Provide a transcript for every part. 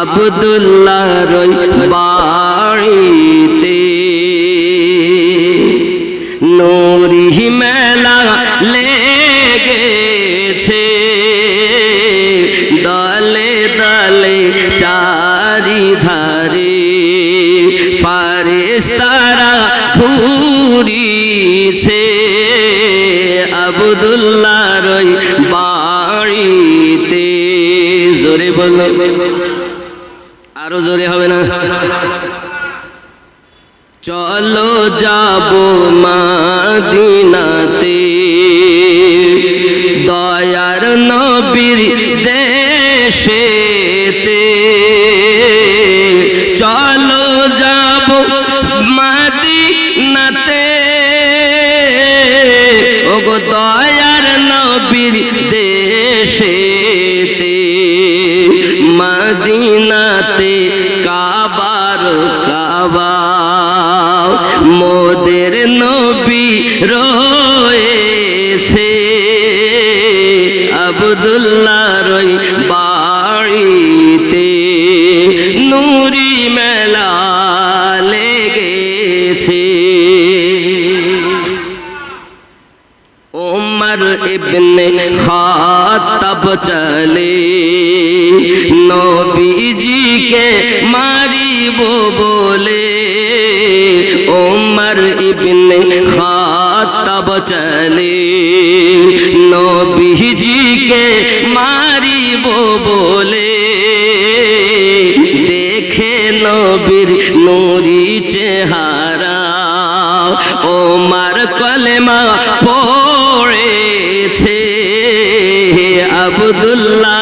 আবদুল্লাহ রই বাড়িতে। নুরি মেলা লেগেছে দলে দলে চারি ধারে ফারেস্তারা ঘুরিছে আবদুল্লাহ জোরে হবে না। চলো যাব রয়েছে। আবদুল্লাহ রই বাড়িতে। নুরি মেলা লেগেছে। উমর ইবনে খাতাব চলে। নবীজিকে মারিব বলে। খাতাব চলে। নবীজিকে মারিব বলে। দেখে নবীর নুরি চেহারা। ওমার কলেমা পড়েছে। আবদুল্লাহ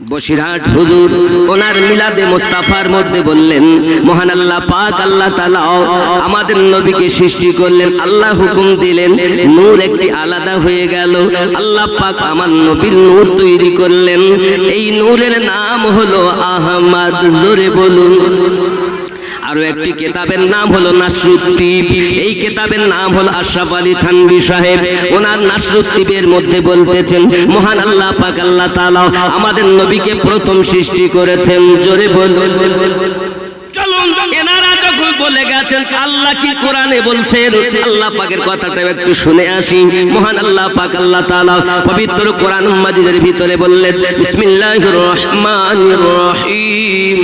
বসিরহাট হুজুর, ওনার মিলাদে মোস্তাফার মধ্যে বললেন, মহান আল্লাহ পাক আল্লাহ তাআলা আমাদের নবীকে সৃষ্টি করলেন, আল্লাহ হুকুম দিলেন, নূর একটি আলাদা হয়ে গেল। আল্লাহ পাক আমার নবীর নূর তৈরি করলেন। এই নূরের নাম হলো আহমদ, জোরে বলুন। আরও একটি কেতাবের নাম হলো নাসরুদ্দীপ এই কেতাবের নাম হলো আশরাফ আলী থানবি সাহেব। ওনার নাসরুদ্দীপের মধ্যে বলতেছেন মহান আল্লাহ পাক আল্লাহ তাআলা আমাদের নবীকে প্রথম সৃষ্টি করেছেন। জোরে এনারা যখন বলে গেছেন আল্লাহ কি কোরআনে বলছেন? আল্লাহ পাকের কথাটা একটু শুনে আসি। মহান আল্লাহ পাক আল্লাহ তাআলা পবিত্র কোরআন মাজিদের ভিতরে বললেন বিসমিল্লাহির রহমানির রহিম।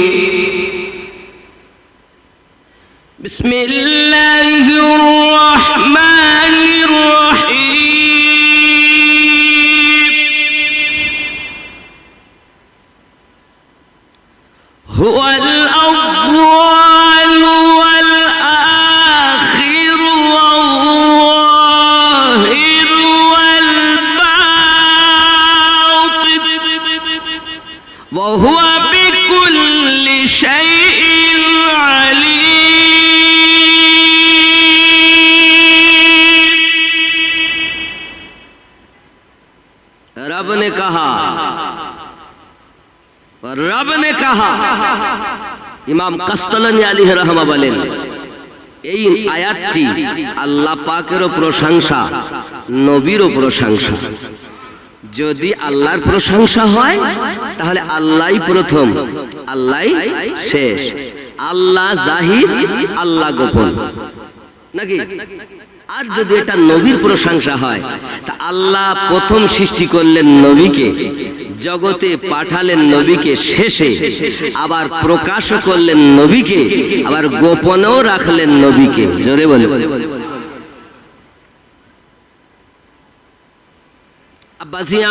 بسم الله ইমাম কাস্তলানি আলী রহমা বলেন, এই আয়াতটি আল্লাহ পাকেরও প্রশংসা, নবীরও প্রশংসা। যদি আল্লাহর প্রশংসা হয়, তাহলে আল্লাহই প্রথম, আল্লাহই শেষ। আল্লাহ জাহির, আল্লাহ গোপন। নাকি? আর যদি এটা নবীর প্রশংসা হয়, তা আল্লাহ প্রথম সৃষ্টি করলেন নবীকে। জগতে পাঠালেন নবীকে শেষে আবার প্রকাশ করলেন নবীকে আবার গোপনেও রাখলেন নবীকে। জোরে বলে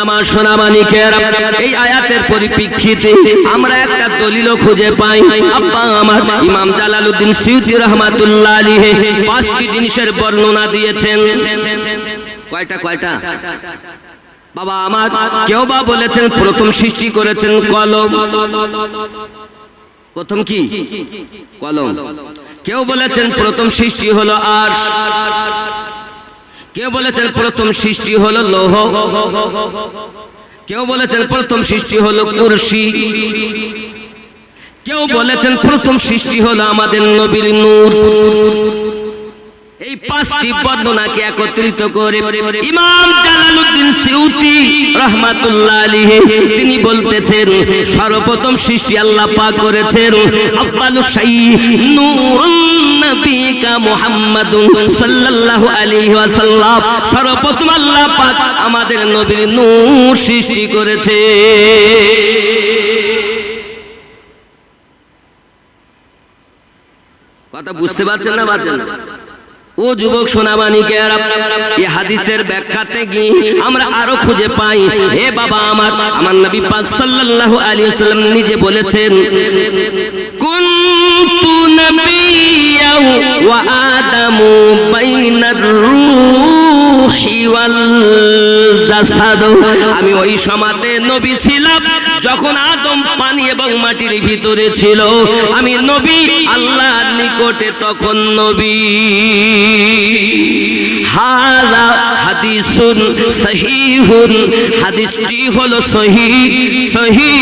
আমার সোনামানিকের এই আয়াতের পরিপ্রেক্ষিতে আমরা একটা দলিল খুঁজে পাই। আব্বা আমার ইমাম জালালউদ্দিন সিউতি রহমাতুল্লাহ আলাইহি পাঁচটি জিনিসের বর্ণনা দিয়েছেন। কয়টা কয়টা? বাবা, আমার কেউ বা বলেছেন প্রথম সৃষ্টি করেছেন কলম। প্রথম কি? কলম। কেউ বলেছেন প্রথম সৃষ্টি হলো আর কেউ বলেছেন প্রথম সৃষ্টি হলো লৌহ। কেউ বলেছেন প্রথম সৃষ্টি হলো কুরসি। কেউ বলেছেন প্রথম সৃষ্টি হলো আমাদের নবীর নূর। এই পাঁচটি বর্ণনাকে একত্রিত করে ইমাম জালালউদ্দিন সিউতি রহমাতুল্লাহ আলাইহি তিনি বলতেছেন সর্বপ্রথম সৃষ্টি আল্লাহ পাক করেছেন আব্বালু শাইই নূরুন নবিকা মুহাম্মাদুন সাল্লাল্লাহু আলাইহি ওয়াসাল্লাম। সর্বপ্রথম আল্লাহ পাক আমাদের নবীর নূর সৃষ্টি করেছে। কথা বুঝতে পারছেন না পারছেন না? ও যুবক সোনামানিকে এই হাদিসের ব্যাখ্যাতে গিয়ে আমরা আরও খুঁজে পাই। হে বাবা আমার আমার নবী পাক সাল্লাল্লাহু আলাইহি ওয়াসাল্লাম নিজে বলেছেন, কুনতু নাবিয়্যা ওয়া আদামু বাইনার রূহি ওয়াল জাসাদ। আমি ওই সমাতে নবী ছিলাম, যখন আদম পানি এবং মাটির ভিতরে ছিল। আমি নবী, আল্লাহর নিকটে তখন নবী। হাযা হাদিসুন সহিহুন, হাদিসটি হলো সহি সহি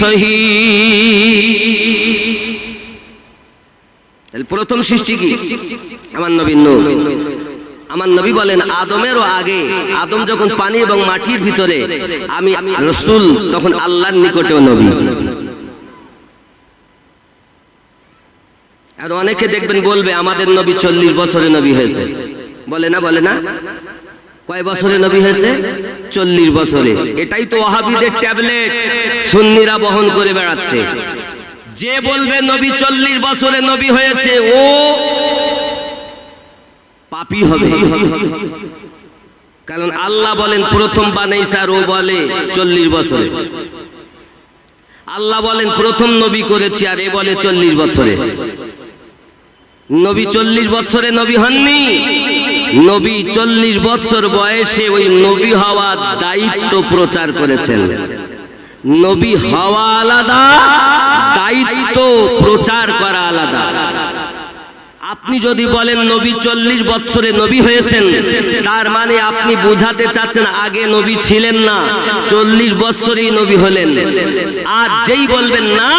সহি। প্রথম সৃষ্টি কি? আমার নবী নূর। আমার নবী বলেন, আদমেরও আগে, আদম যখন পানি এবং মাটির ভিতরে, আমি রসুল, তখন আল্লাহর নিকটেও নবী। আর অনেকে দেখবেন বলবে, আমাদের নবী চল্লিশ বছরে নবী হয়েছে। বলে না বলে না? কয় বছরে নবী হয়েছে? চল্লিশ বছরে। এটাই তো ওহাবিদের ট্যাবলেট। সুন্নিরা বহন করে বেড়াচ্ছে। যে বলবে, নবী চল্লিশ বছরে নবী হয়েছে, ও পাপি হবে। কারণ আল্লাহ বলেন, প্রথম বানাইছে আর ও বলে চল্লিশ বছরে। আল্লাহ বলেন, প্রথম নবী করেছি আর এ বলে চল্লিশ বছরে। নবী চল্লিশ বছরে নবী হননি। নবী চল্লিশ বছর বয়সে ওই নবী হওয়ার দায়িত্ব প্রচার করেছেন। নবী হওয়া আলাদা দায়িত্ব প্রচার করা আপনি যদি বলেন নবী চল্লিশ বছরে নবী হয়েছেন, তার মানে আপনি বুঝাতে চাচ্ছেন আগে নবী ছিলেন না, চল্লিশ বছরেই নবী হলেন। আর যেই বলবেন না,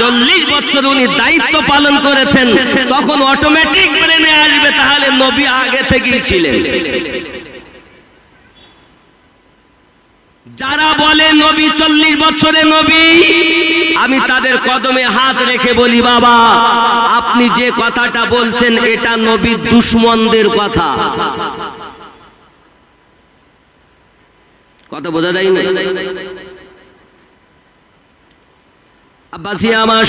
চল্লিশ বছর উনি দায়িত্ব পালন করেছেন, তখন অটোমেটিক ব্রেনে আসবে, তাহলে নবী আগে থেকেই ছিলেন। যারা বলে নবী চল্লিশ বছরে নবী, আমি তাদের কদমে হাত রেখে বলি, বাবা, আপনি যে কথাটা বলছেন, এটা নবী দুশ্মনদের কথা। কথা বোঝা যায় না? আমার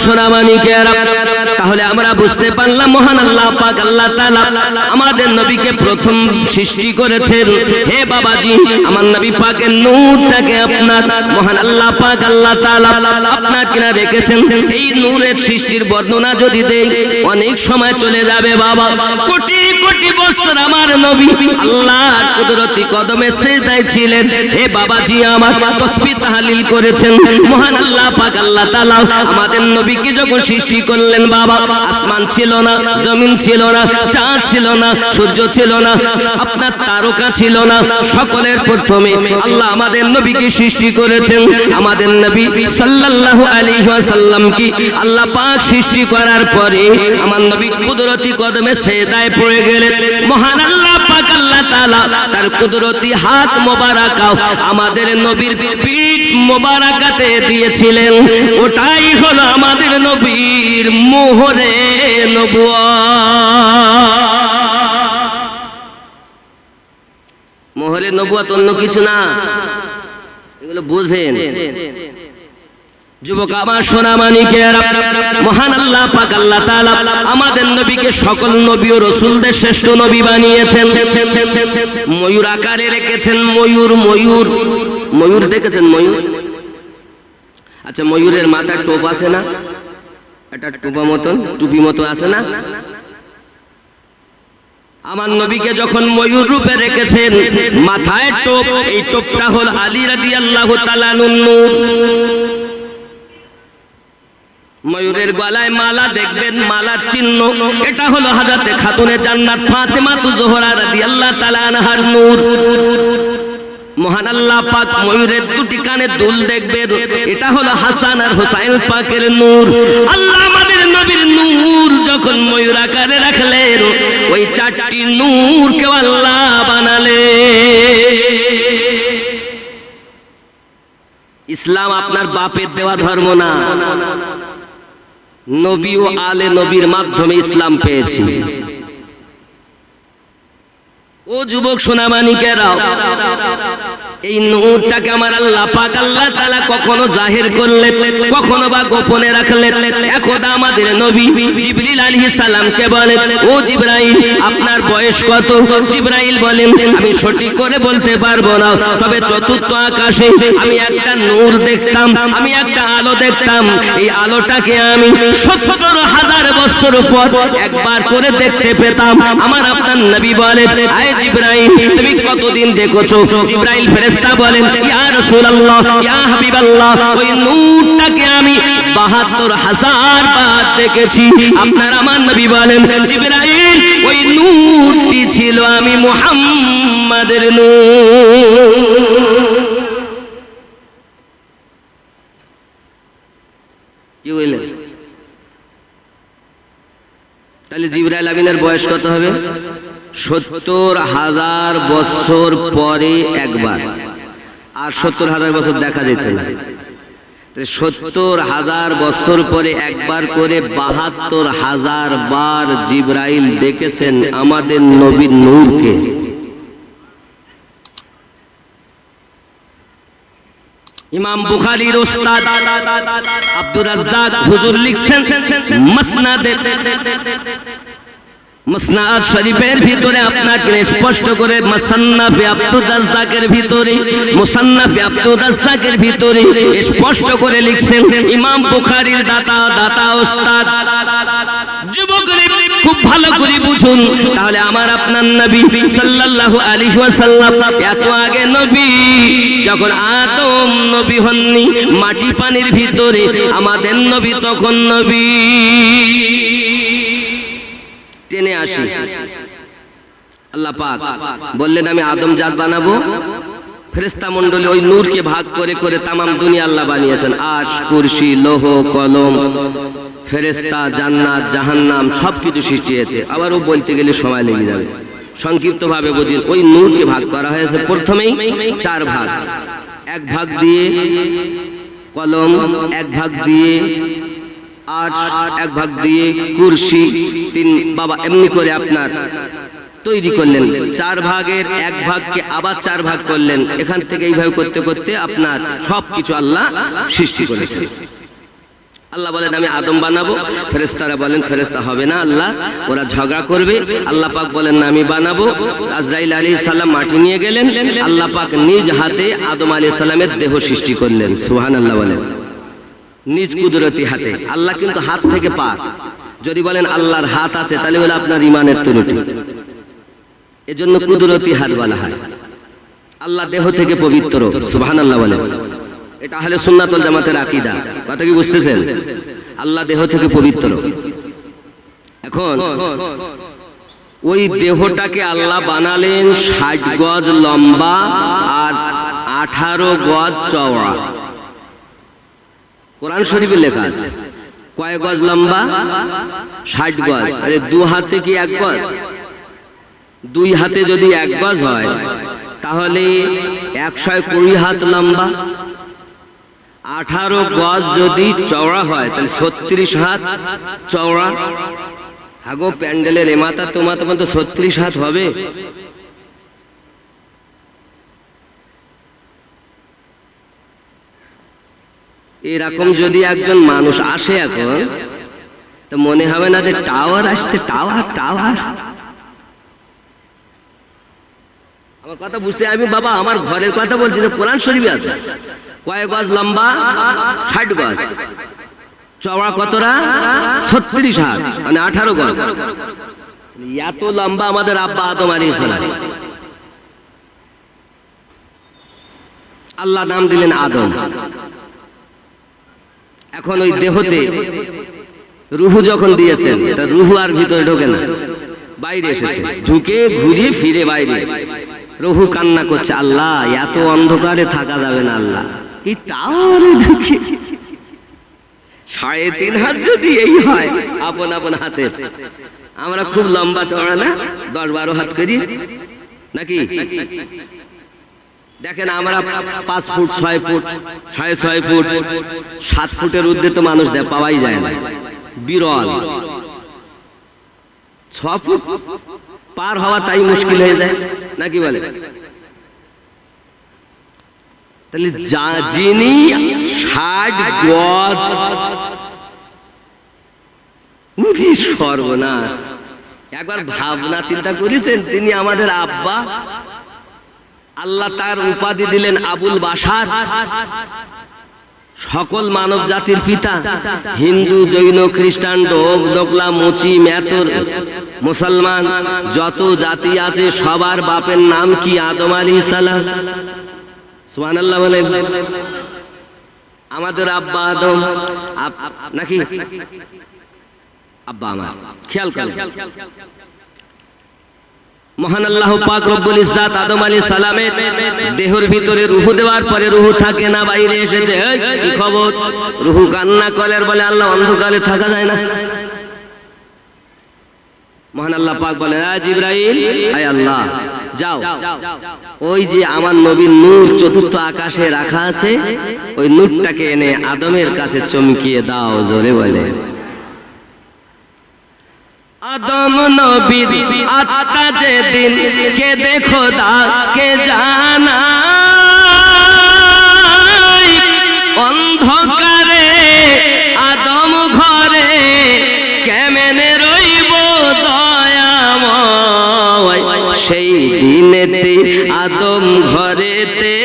তাহলে আমরা বুঝতে পারলাম, মহান আল্লাহ পাক, আল্লাহ আমাদের নবীকে প্রথম সৃষ্টি করেছেন। হে বাবাজি, আমার নবী পাকের নূরটাকে আপনার মহান আল্লাহ পাক, আল্লাহ আপনার কিনা রেখেছেন। এই নূরের সৃষ্টির বর্ণনা যদি দেই, অনেক সময় চলে যাবে বাবা। কোটি বছর আমার নবী আল্লাহর কুদরতি কদমে সেজদায় ছিলেন। হে বাবাজি, আমার তাহলিল করেছেন। মহান আল্লাহ পাক, আল্লাহ তাআলা আমাদের নবীকে যখন সৃষ্টি করলেন, বাবা, আসমান ছিল না, জমিন ছিল না, চাঁদ ছিল না, সূর্য ছিল না, আপনার তারকা ছিল না, সকলের প্রথমে আল্লাহ আমাদের নবীকে সৃষ্টি করেছেন। আমাদের নবী সাল্লাল্লাহু আলাইহি ওয়াসাল্লাম কি আল্লাহ পাক সৃষ্টি করার পরে আমার নবী কুদরতি কদমে সেজদায় পড়ে গেলেন। মহান আল্লাহ পাক আল্লাহ তাআলা তার কুদরতি হাত আমাদের নবীর পিঠ মোবারকাতে দিয়েছিলেন। ওটাই হলো আমাদের নবীর মোহরে মোহরে নবুয়াত অন্য কিছু না। এগুলো বুঝেন। যুবক, আমার সোনা মানিকের মহান আল্লাহ পাক, আল্লাহ তাআলা আমাদের নবীকে সকল নবী ও রসুলদের শ্রেষ্ঠ নবী বানিয়েছেন। ময়ূর আকারে রেখেছেন ময়ূর ময়ূর। ময়ূর দেখেছেন ময়ূর? আচ্ছা ময়ূরের মাথায় টোপ আছে না? একটা টোপা মতন, টুপি মতো আছে না? আমার নবীকে যখন ময়ূর রূপে রেখেছেন, মাথায় টোপ, এই টোপটা হল আলী রাদিয়াল্লাহু তাআলা নূর। ময়ূরের গলায় মালা দেখবেন, মালার চিহ্ন। এটা হলো হাজাতে খাতুনে জান্নাত ফাতেমা তু জোহরা রাদিয়াল্লাহু তাআলা আনহার নূর। মহান আল্লাহ পাক ময়ূরের দুটি কানে দুল দেখবে এটা হলো হাসান আর হুসাইন পাকের নূর। আল্লাহ আমাদের নবীর নূর যখন ময়ূর আকারে রাখলেন, ওই চারটি নূর কেউ আল্লাহ বানালে ইসলাম আপনার বাপের দেওয়া ধর্ম না। নবী ও আলে নবীর মাধ্যমে ইসলাম পেয়েছি। ও যুবক সোনামানিকেরাও এই নূরটাকে আমার আল্লাহ পাক আল্লাহ তাআলা কখনো জাহির করলেন, কখনো বা গোপনে রাখলেন। একদা আমাদের নবী জিবরিল আলাইহিস সালামকে বলেন, ও জিবরাইল, আপনার বয়স কত? জিবরাইল বলেন, আমি সঠিক করে বলতে পারব না, তবে চতুর্থ আকাশে আমি একটা নূর দেখতাম, আমি একটা আলো দেখতাম। এই আলোটাকে আমি সত্তর হাজার বছর পর একবার করে দেখতে পেতাম। আমার আপনার নবী বলেন, আয় তুমি কতদিন দেখেছ? বলেন, ইয়া রাসূলুল্লাহ, ইয়া হাবিবাল্লাহ, ওই নূরটাকে আমি 72 হাজার বার দেখেছি। আমার নবী বলেন ওই নূরটি ছিল আমি মুহাম্মাদের নূর। কি তাহলে জিবরাইল আমিনের বয়স কত হবে? সত্তর হাজার বছর পরে একবার। আর সত্তর হাজার বছর দেখা যেত না। সত্তর হাজার বছর পরে একবার করে বাহাত্তর হাজার বার জিব্রাইল দেখেছেন আমাদের নবীর নূরকে। ইমাম বুখারীর ওস্তাদ আব্দুর রাজ্জাক হুজুর লিখছেন, মাসনাদে মুসনাদ শরীফের ভিতরে আপনাকে স্পষ্ট করে মুসান্নাফে আব্দুর রাজ্জাকের ভিতরে, মুসান্নাফে আব্দুর রাজ্জাকের ভিতরে স্পষ্ট করে লিখছেন, ইমাম বুখারীর দাতা দাতা ওস্তাদ। যুবক খুব ভালো করে বুঝুন। তাহলে আমার আপনার নবী সাল্লাল্লাহু আলাইহি ওয়াসাল্লাম এত আগে নবী, যখন আদম নবী হননি, মাটি পানির ভিতরে আমাদের নবী তখন নবী। টেনে আসি। আল্লাহ পাক বললেন আমি আদম জাত বানাবো। ফেরেস্তা মন্ডলী ওই নূরকে ভাগ করে করে তামাম দুনিয়া আল্লাহ বানিয়েছেন। আজ কুরসি লোহ কলম ফেরেস্তা জান্নাত জাহান্নাম সবকিছু সৃষ্টি হয়েছে আবারও বলতে গেলে সময় লেগে যাবে। সংক্ষিপ্ত ভাবে বুঝি ওই নূরকে ভাগ করা হয়েছে প্রথমেই চার ভাগ। এক ভাগ দিয়ে কলম এক ভাগ দিয়ে আজ এক ভাগ দিয়ে কুরসি তিন বাবা এমনি করে আপনার তৈরি করলেন। চার ভাগের এক ভাগকে আবার চার ভাগ করলেন। এখান থেকে এইভাবে করতে করতে আপনার সবকিছু আল্লাহ সৃষ্টি করেছেন। আল্লাহ বলেন, আমি আদম বানাবো। ফেরেস্তারা বলেন ফেরেস্তা হবে না আল্লাহ, ওরা ঝগড়া করবে। আল্লাহ পাক বলেন, না, আমি বানাবো। আজরাইল আলী সাল্লাম মাটি নিয়ে গেলেন। আল্লাহ পাক নিজ হাতে আদম আলী সাল্লামের দেহ সৃষ্টি করলেন। সুহান আল্লাহ বলেন, নিজ কুদরতি হাতে। আল্লাহ কিন্তু হাত থেকে পাক। যদি বলেন আল্লাহর হাত আছে, তাহলে বলে আপনার ইমানের ত্রুটি। এজন্য কুদরতি হাত বলা হয়। আল্লাহ দেহ থেকে পবিত্র সুবহান আল্লাহ বলে। এটা হলে সুন্নাতুল জামাতের আকীদা। কথা কি বুঝতেছেন? আল্লাহ দেহ থেকে পবিত্র। এখন, ওই দেহটাকে আল্লাহ বানালেন ষাট গজ লম্বা আর আঠারো গজ চওড়া। কোরআন শরীফে লেখা আছে কয় গজ লম্বা? ষাট গজ। আরে দু হাতে কি এক গজ? দুই হাতে যদি এক গজ হয়, তাহলে একশো কুড়ি হাত লম্বা। আঠারো গজ যদি চওড়া হয়, তাহলে ছত্রিশ হাত চওড়া। হাগো প্যান্ডেলের এমাতা তোমার তো ছত্রিশ হাত হবে। এরকম যদি একজন মানুষ আসে এখন, তো মনে হবে না যে টাওয়ার আসতে টাওয়ার টাওয়ার। আমার কথা বুঝতে আমি, বাবা, আমার ঘরের কথা বলছি যে কোরআন শরীফে আছে। কয়েক গজ লম্বা? ষাট গজ। চওড়া কতটা? ছত্রিশ হাত মানে আঠারো গজ। এত লম্বা আমাদের আব্বা আদম আলী সালাম। আল্লাহ নাম দিলেন আদম। এখন ওই দেহতে রুহু যখন দিয়েছেন, তা রুহু আর ভিতরে ঢোকে না, বাইরে এসেছে। ঢুকে ঘুরে ফিরে বাইরে। রুহু কান্না করছে, আল্লাহ, এত অন্ধকারে থাকা যাবে না, আল্লাহ। এই টাওয়ারে ঢুকে সাড়ে তিন হাত যদি এই হয়, আপন আপন হাতে। আমরা খুব লম্বা চড়া না, দশ বারো হাত করি। নাকি? দেখেন আমরা পাঁচ ফুট, ছয় ফুট, সাড়ে ছয় ফুট, সাত ফুটের ঊর্ধ্বে তো মানুষ পাওয়াই যায় না। বিরল। ছ ফুট পার হওয়া তাই মুশকিল হয়ে যায় নাকি বলে? তাহলে যিনি ষাট গজ সর্বনাশ। একবার ভাবনা চিন্তা করেছেন, তিনি আমাদের আব্বা আল্লাহ তার উপাধি দিলেন আবুল বাসার সকল মানব জাতির পিতা, হিন্দু, জৈন, খ্রিস্টান ডোব ডোকলা মুচি মেতর মুসলমান, যত জাতি আছে, সবার বাপের নাম কি? আদম আলী সালাম। সুহান আল্লাহ বলেন, আমাদের আব্বা আদম নাকি? আব্বা আমার, খেয়াল করেন। মহান আল্লাহ পাক রব্বুল ইজ্জাত আদম আলী সালামের দেহর ভিতরে রুহু দেওয়ার পরে রুহু থাকে না, বাইরে এসেছে। কি খবর? রুহু কান্না করে আর বলে, আল্লাহ অন্ধকারে থাকা যায় না। মহান আল্লাহ পাক বলে আজ ইব্রাহিম আয় আল্লাহ, যাও। ওই যে আমার নবীর নূর চতুর্থ আকাশে রাখা আছে, ওই নূরটাকে এনে আদমের কাছে চমকিয়ে দাও, জোরে বলে। আদম নবীর আত্মা যেদিন কে দেখো কে জানা? অন্ধকারে, আদম ঘরে কেমনে রইব দয়াময়? সেই দিনেতে আদম ঘরেতে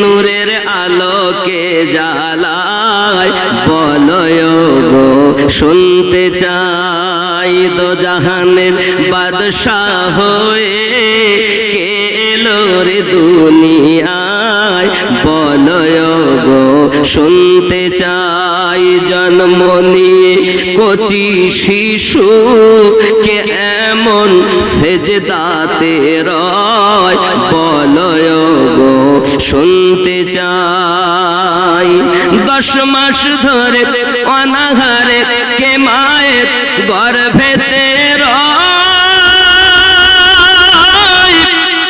নূরের আলোকে জ্বালায়। বলয় গো, শুনতে দো জাহানের বাদশাহ হয়ে কে দুনিয়ায়? বলয় শুনতে চাই জন্ম নিয়ে কচি শিশু কে এমন সেজদাতে রয়? বলয় শুনতে চাই। দশ মাস ধরে অনাহারে কে মায়ের গর্ভেতে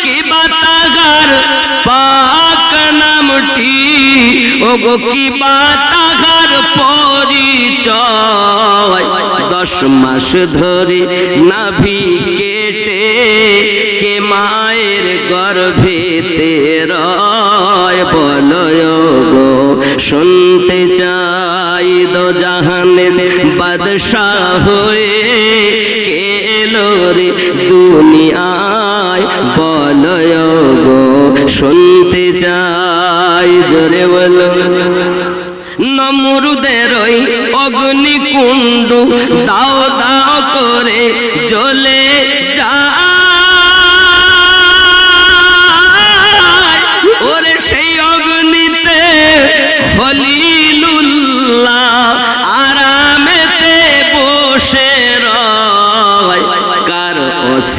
কি বাতাগার, পাক নামটি ও কি বাতাগার পরিচয়। দশ মাস ধরে নাভি কেটে, কে মায়ের গর্ভেতে রয়। বলয় গো শুনতে চাই দো জাহানের বাদশাহ হয়ে এলো রে দুনিয়ায় বলয় গো, শুনতে চাই জোরে বলো। নমরুদের ওই অগ্নিকুণ্ড দাও দাও করে জ্বলে।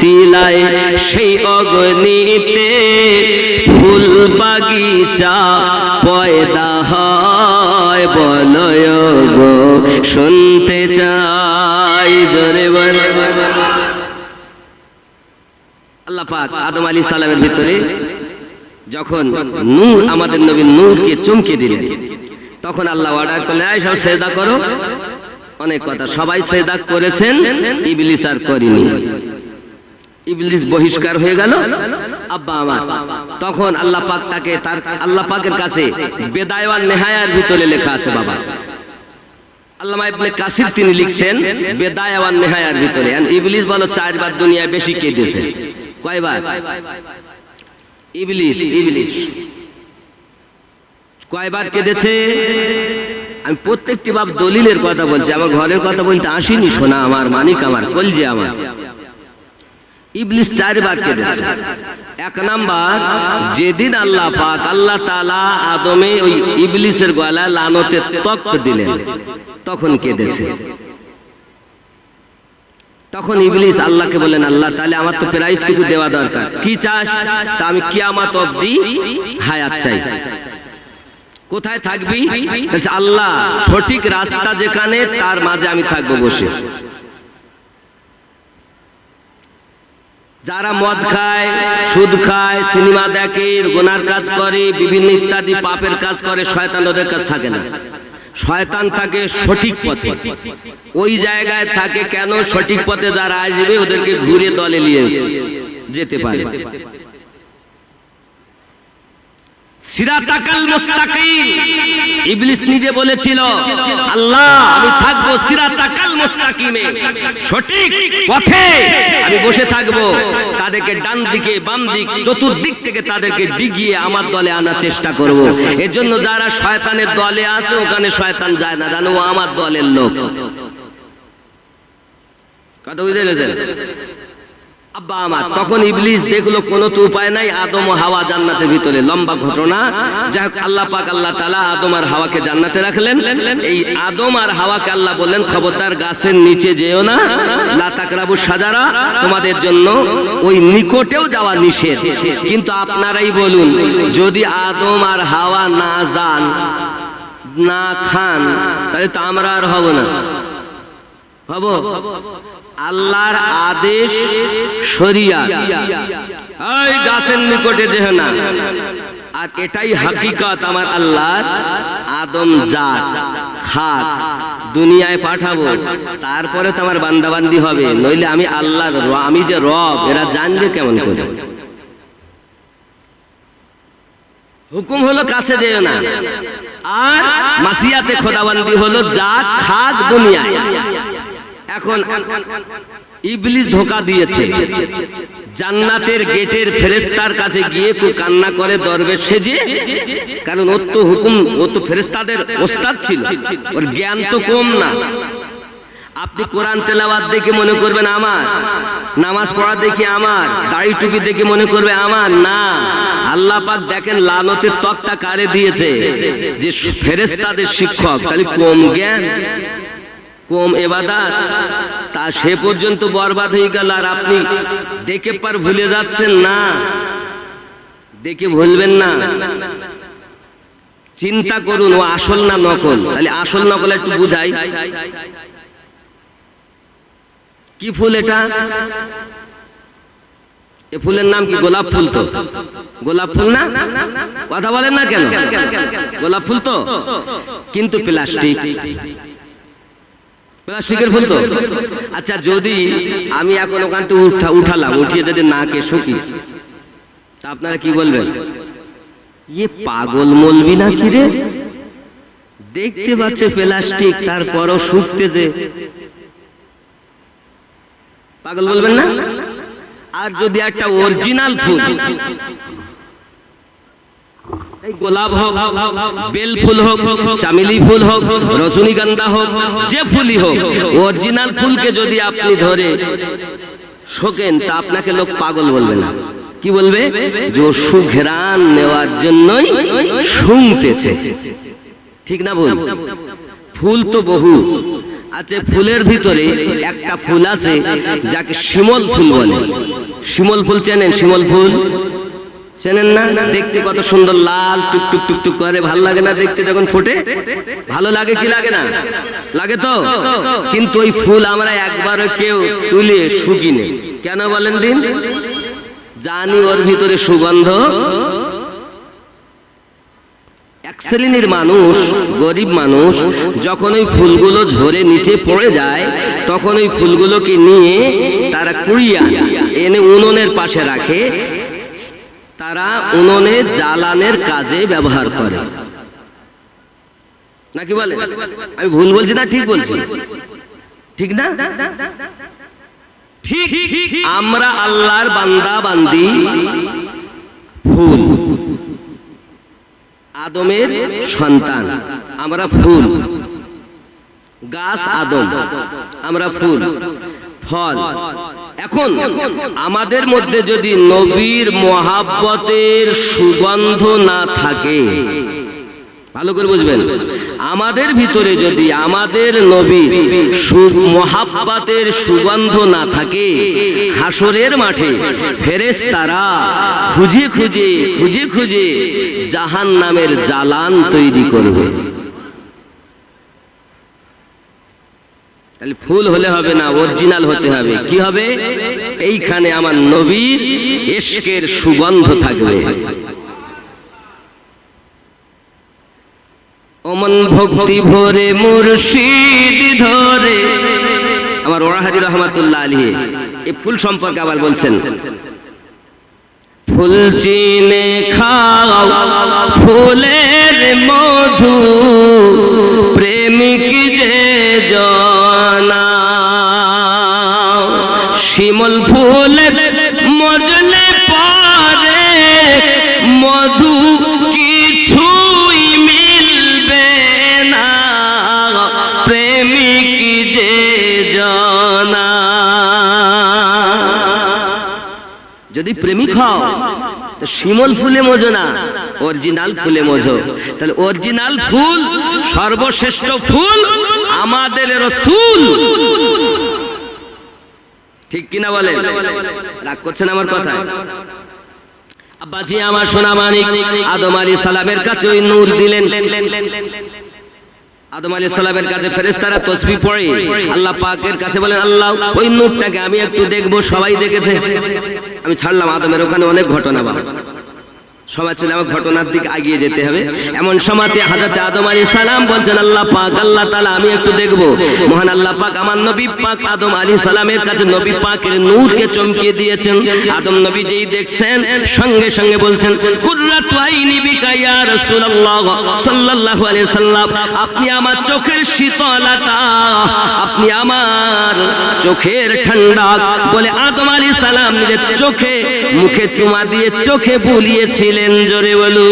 অশিলায় সেই অগ্নিতে ফুল বাগিচা পয়দা হয় বলয় শুনতে চাই জোরে আল্লাহ পাক আদম আলী সালামের ভিতরে যখন নূর, আমাদের নবীন নূরকে চমকে দিলেন, তখন আল্লাহ অর্ডার করলেন আয় সব সেজদা করো। অনেক কথা সবাই সেজদা করেছেন, ইবলিস আর করিনি। ইবলিস বহিষ্কার হয়ে গেল। আব্বা আমার তখন আল্লাহ পাক তাকে তার, আল্লাহ পাকের কাছে বেদায়ওয়ান নেহায়ার ভিতরে লেখা আছে, বাবা। আল্লামা ইবনে কাসির তিনি লিখছেন, বেদায়ওয়ান নেহায়ার ভিতরে। ইবলিস বলো, চারবার বেশি কয়বার? ইবলিস ইবলিস। কয়বার কেঁদেছে? আমি প্রত্যেকটি বাপ দলিলের কথা বলছি, আমার ঘরের কথা বলতে আসিনি শোনা আমার, মানিক আমার, কলজে আমার। ইবলিস চারবার কেঁদেছে এক নাম্বার, যেদিন আল্লাহ পাক আল্লাহ তালা আদমে ওই ইবলিসের গলা লানতে তক্ত দিলেন, তখন কেঁদেছে তখন ইবলিস আল্লাহকে বলেন আল্লাহ, তাহলে আমার তো প্রাইজ কিছু দেওয়া দরকার। কি চাস? তা আমি কিয়ামত অবধি হায়াত চাই। কোথায় থাকবি? আল্লাহ, সঠিক রাস্তা যেখানে, তার মাঝে আমি থাকব বসে। যারা মদ খায়, সুদ খায়, সিনেমা দেখে, গোনার কাজ করে, বিভিন্ন ইত্যাদি পাপের কাজ করে, শয়তান ওদের কাছে থাকে না। শয়তান থাকে সঠিক পথে। ওই জায়গায় থাকে কেন সঠিক পথে যারা আসবে, ওদেরকে ঘুরে দলে নিয়ে যেতে পারে। সিরাতাকাল মুস্তাকিম। ইবলিস নিজে বলেছিল, আল্লাহ সিরাতাকাল পথে বসে তাদেরকে বাম দিক, চতুর্দিক থেকে তাদেরকে ডিগিয়ে আমার দলে আনার চেষ্টা করব। এর জন্য যারা শয়তানের দলে আছে, ওখানে শয়তান যায় না, জানো আমার দলের লোক। কথা আব্বা আমার, তখন ইবলিস দেখল কোনো তো উপায় নাই, আদম হাওয়া জান্নাতের ভিতরে। লম্বা ঘটনা। যাই হোক আল্লাহ পাক, আল্লাহ তালা আদম আর হাওয়াকে জান্নাতে রাখলেন। এই আদম আর হাওয়াকে আল্লাহ বললেন, খবরদার, গাছের নিচে যেও না লাতাকরাবু সাজারা তোমাদের জন্য ওই নিকটেও যাওয়া নিষেধ। কিন্তু আপনারাই বলুন, যদি আদম আর হাওয়া না যান, না খান, তাহলে তো আমরা আর হব না। হব। আল্লাহর আদেশ গাছের নিকটে যেহ না আর এটাই হাকিকত আমার আল্লাহর আদম জাত খাক দুনিয়ায় পাঠাবো, তারপরে তো আমার বান্দাবান্দি হবে। নইলে আমি আল্লাহর আমি যে রব, এরা জানবে কেমন করে? হুকুম হলো কাছে যেও না। আর মাসিয়াতে খোদাবান্দি হলো যা খাক দুনিয়ায়। এখন ইবলিস ধোকা দিয়েছে। জান্নাতের গেটের ফেরেস্তার কাছে গিয়ে খুব কান্না করে, দরবেশ সেজে, কারণ ওর তো হুকুম ও তো ফেরেস্তাদের ওস্তাদ ছিল। ওর জ্ঞান তো কম না। আপনি কোরআন তেলাওয়াত দেখে মনে করবেন আমার, নামাজ পড়া দেখে আমার, দাড়ি টুপি দেখে মনে করবে আমার, না। আল্লাহ পাক দেখেন লানতের তকটা কারে দিয়েছে, যে ফেরেস্তাদের শিক্ষক তাহলে কম জ্ঞান। কম এবাদাত। তা সে পর্যন্ত বরবাদ হয়ে গেল আর আপনি দেখে পার ভুলে যাচ্ছেন না। দেখে ভুলবেন না। চিন্তা করুন, ও আসল না নকল? তাহলে আসল নকল একটু বুঝাই। কি ফুল এটা? এ ফুলের নাম কি? গোলাপ ফুল তো। গোলাপ ফুল না? কথা বলেন না কেন? গোলাপ ফুল তো? কিন্তু প্লাস্টিক। প্লাস্টিকের ফুল তো আচ্ছা যদি আমি এখন ওখানটা উঠা উঠালাম উঠিয়ে যদি নাকে শুকি তা আপনারা কি বলবেন? ইয়ে পাগল মলবি না কি রে? দেখতে পাচ্ছে প্লাস্টিক তারপরও শুকতে যে। পাগল বলবেন না? আর যদি একটা অরিজিনাল ফুল গোলাপ হোক, বেল ফুল হোক, চামেলি ফুল হোক, রজনীগন্ধা হোক, যে ফুলই হোক, অরিজিনাল ফুলকে যদি আপনি ধরে শোকেন, তা আপনাকে লোক পাগল বলবে না। কি বলবে? যে সুঘ্রাণ নেওয়ার জন্যই শুনতেছে। ঠিক না বল ফুল তো বহু। আছে ফুলের ভিতরে একটা ফুল আছে, যাকে শিমল ফুল বলে। শিমল ফুল চেনেন? শিমল ফুল? চেনেন না? দেখতে কত সুন্দর, লাল টুকটুক টুক টুক টুক করে। ভালো লাগে না দেখতে যখন ফোটে? ভালো লাগে কি লাগে না? লাগে তো? কিন্তু ওই ফুল আমরা একবারও কেউ তুলে শুকিনি। কেন বলেন দিন? জানি ওর ভিতরে সুগন্ধ। এক শ্রেণির মানুষ, গরিব মানুষ, যখন ওই ফুলগুলো ঝরে নিচে পড়ে যায়, তখন ওই ফুলগুলোকে নিয়ে তারা কুড়িয়া এনে উনুনের পাশে রাখে তারা উনুনে জ্বালানের কাজে ব্যবহার করে। নাকি বলে? আমি ভুল বলছি না, ঠিক বলছি? ঠিক না? ঠিক আমরা আল্লাহর বান্দা, বান্দি ফুল আদমের সন্তান, আমরা ফুল গাছ আদম, আমরা ফুল ফল এখন আমাদের মধ্যে যদি নবীর মহাব্বতের সুগন্ধ না থাকে, ভালো করে বুঝবেন, আমাদের ভিতরে যদি আমাদের নবীর মহাব্বাতের সুগন্ধ না থাকে, হাসরের মাঠে ফেরেস তারা খুঁজে খুঁজে খুঁজে খুঁজে জাহান নামের জালান তৈরি করবে। তাহলে ফুল হলে হবে না, অরিজিনাল হতে হবে। কি হবে? এইখানে আমার নবীর এশকের সুগন্ধ থাকবে। অমন ভক্তি ভরে মুর্শিদ ধরে। আমার ওরাহাদি রহমাতুল্লাহ আলী এই ফুল সম্পর্কে আবার বলছেন। ফুল চিনে খাও, ফুলের মধু, প্রেমিক যে জনা যদি প্রেমিক হও শিমল ফুলে মজো না, অরিজিনাল ফুলে মজো। তাহলে অরিজিনাল ফুল, সর্বশ্রেষ্ঠ ফুল আমাদের রসুল। ঠিক কিনা বলে রাগ করছেন আমার কথা আব্বাজি, আমার সোনা মানিক, আদম আলী সালামের কাছে ওই নূর দিলেন। আদম আলী সালামের কাছে ফেরেস্তারা তসবি পড়ে। আল্লাহ পাকের কাছে বলেন, আল্লাহ, ওই নূরটাকে আমি একটু দেখব, সবাই দেখেছে। আমি ছাড়লাম আদমের ওখানে অনেক ঘটনা বা আমার ঘটনার দিকে যেতে হবে। এমন হাজরতে আদম আলী সালাম বলছেন, আল্লাহ পাক, আল্লাহ তালা আমি একটু মহান আল্লাহ পাক আমার নবী পাক আদম আলী সালামের কাছে নবী নূরকে চমকিয়ে দিয়েছেন। আদম নবী যেই দেখছেন, সঙ্গে সঙ্গে বলছেন আপনি আমার চোখের শীতলতা, আপনি আমার চোখের ঠান্ডা বলে আদম আলী সালাম নিজের চোখে, মুখে চুমা দিয়ে চোখে বুলিয়েছিলেন। জোরে বলু